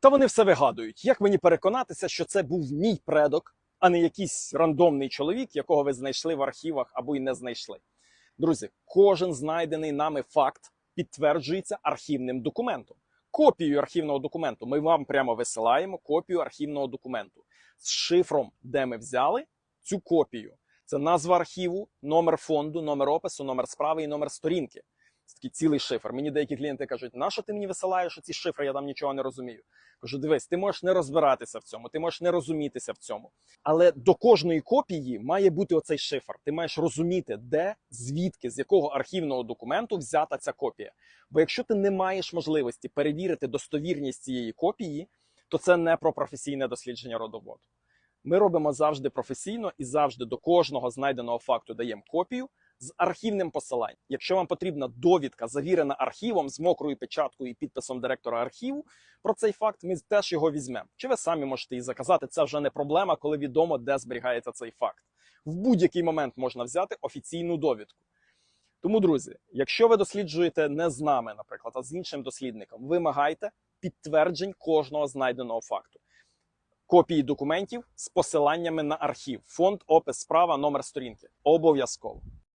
Та вони все вигадують. Як мені переконатися, що це був мій предок, а не якийсь рандомний чоловік, якого ви знайшли в архівах або й не знайшли? Друзі, кожен знайдений нами факт підтверджується архівним документом. Копію архівного документу ми вам прямо висилаємо копію архівного документу з шифром, де ми взяли цю копію. Це назва архіву, номер фонду, номер опису, номер справи і номер сторінки. Це такий цілий шифр. Мені деякі клієнти кажуть, на що ти мені висилаєш ці шифри, я там нічого не розумію. Кажу, дивись, ти можеш не розбиратися в цьому, ти можеш не розумітися в цьому. Але до кожної копії має бути оцей шифр. Ти маєш розуміти, де, звідки, з якого архівного документу взята ця копія. Бо якщо ти не маєш можливості перевірити достовірність цієї копії, то це не про професійне дослідження родоводу. Ми робимо завжди професійно і завжди до кожного знайденого факту даємо копію з архівним посиланням. Якщо вам потрібна довідка, завірена архівом з мокрою печаткою і підписом директора архіву, про цей факт ми теж його візьмемо. Чи ви самі можете її заказати? Це вже не проблема, коли відомо, де зберігається цей факт. В будь-який момент можна взяти офіційну довідку. Тому, друзі, якщо ви досліджуєте не з нами, наприклад, а з іншим дослідником, вимагайте підтверджень кожного знайденого факту. Копії документів з посиланнями на архів, фонд, опис, справа, номер сторінки. Обов'язково.